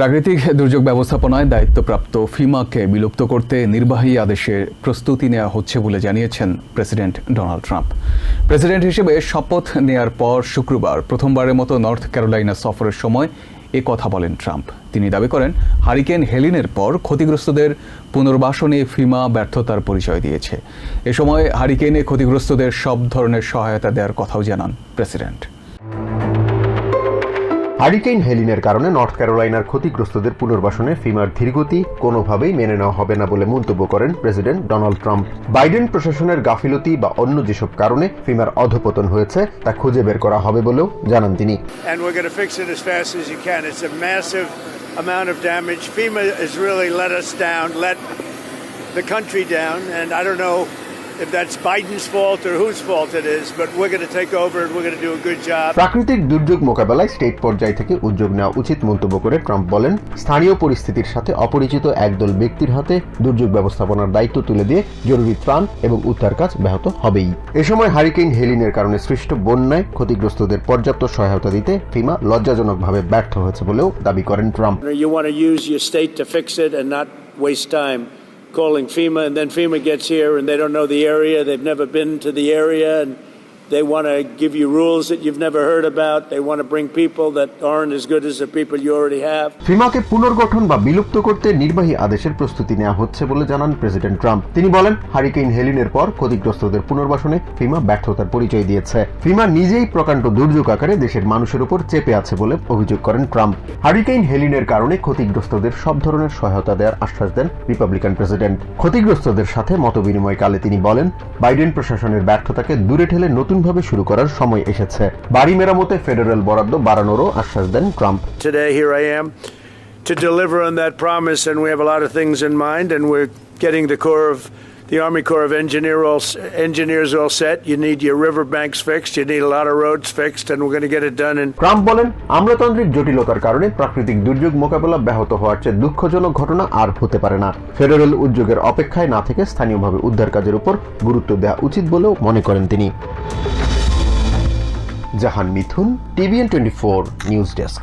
প্রাকৃতিক দুর্যোগ ব্যবস্থাপনায় দায়িত্বপ্রাপ্ত ফিমাকে বিলুপ্ত করতে নির্বাহী আদেশের প্রস্তুতি নেওয়া হচ্ছে বলে জানিয়েছেন প্রেসিডেন্ট ডোনাল্ড ট্রাম্প। প্রেসিডেন্ট হিসেবে শপথ নেয়ার পর শুক্রবার প্রথমবারের মতো নর্থ ক্যারোলাইনা সফরের সময় এ কথা বলেন ট্রাম্প। তিনি দাবি করেন, হারিকেন হেলিনের পর ক্ষতিগ্রস্তদের পুনর্বাসনে ফিমা ব্যর্থতার পরিচয় দিয়েছে। এ সময় হারিকেনে ক্ষতিগ্রস্তদের সব ধরনের সহায়তা দেওয়ার কথাও জানান প্রেসিডেন্ট। হারিকেইন হেলিনের কারণে নর্থ ক্যারোলাইনার ক্ষতিগ্রস্তদের পুনর্বাসনে ফিমার ধীরগতি কোনোভাবেই মেনে নেওয়া হবে না বলে মন্তব্য করেন প্রেসিডেন্ট ডোনাল্ড ট্রাম্প। বাইডেন প্রশাসনের গাফিলতি বা অন্য যেসব কারণে ফিমার অধপতন হয়েছে তা খুঁজে বের করা হবে বলেও জানান তিনি। The country down, and I don't know if that's Biden's fault or whose fault it is, but we're going to take over and we're going to do a good job. প্রাকৃতিক দুর্যোগ মোকাবেলায় স্টেট পর্যায় থেকে উদ্যোগ নেওয়া উচিত মন্তব্য করে ট্রাম্প বলেন স্থানীয় পরিস্থিতির সাথে অপরিচিত একদল ব্যক্তির হাতে দুর্যোগ ব্যবস্থাপনার দায়িত্ব তুলে দিয়ে জরুরি ত্রাণ এবং উদ্ধার কাজ ব্যাহত হবেই। এ সময় হারিকেইন হেলিনের কারণে সৃষ্ট বন্যায় ক্ষতিগ্রস্তদের পর্যাপ্ত সহায়তা দিতে ফিমা লজ্জাজনকভাবে ব্যর্থ হয়েছে বলেও দাবি করেন Trump. You want to use your state to fix it and not waste time. Calling FEMA, and then FEMA gets here and they don't know the area, they've never been to the area, and they want to give you rules that you've never heard about. They want to bring people that aren't as good as the people you already have. ফিমাকে পুনর্গঠন বা বিলুপ্ত করতে নির্বাহী আদেশের প্রস্তুতি নেওয়া হচ্ছে বলে জানান প্রেসিডেন্ট ট্রাম্প তিনি বলেন, হারিকেইন হেলিনের পর ক্ষতিগ্রস্তদের পুনর্বাসনে ফিমা ব্যর্থতার পরিচয় দিয়েছে ফিমা নিজেই প্রকাণ্ড দুর্যোগ আকারে দেশের মানুষের উপর চেপে আছে বলে অভিযোগ করেন ট্রাম্প হারিকেইন হেলিনের কারণে ক্ষতিগ্রস্তদের সব ধরনের সহায়তা দেওয়ার আশ্বাস দেন রিপাবলিকান প্রেসিডেন্ট ক্ষতিগ্রস্তদের সাথে মতবিনিময়কালে তিনি বলেন, বাইডেন প্রশাসনের ব্যর্থতাকে দূরে ঠেলে নতুনভাবে শুরু করার সময় এসেছে বাড়ি মেরামতে ফেডারেল বরাদ্দ বাড়ানোরও আশ্বাস দেন Trump to deliver on that promise, and we have a lot of things in mind, and we're getting the curve of the Army Corps of Engineer all, Engineers all set. You need your riverbanks fixed, you need a lot of roads fixed, and we're going to get it done in Trump বলেন আমলাতান্ত্রিক জটিলতার কারণে প্রাকৃতিক দুর্যোগ মোকাবেলা ব্যাহত হওয়ার চেয়ে দুঃখজনক ঘটনা আর হতে পারে না। ফেডারেল উদ্যোগের অপেক্ষায় না থেকে স্থানীয়ভাবে উদ্ধার কাজের উপর গুরুত্ব দেওয়া উচিত বলেও মনে করেন তিনি। Jahan Mithun TVN twenty four news desk.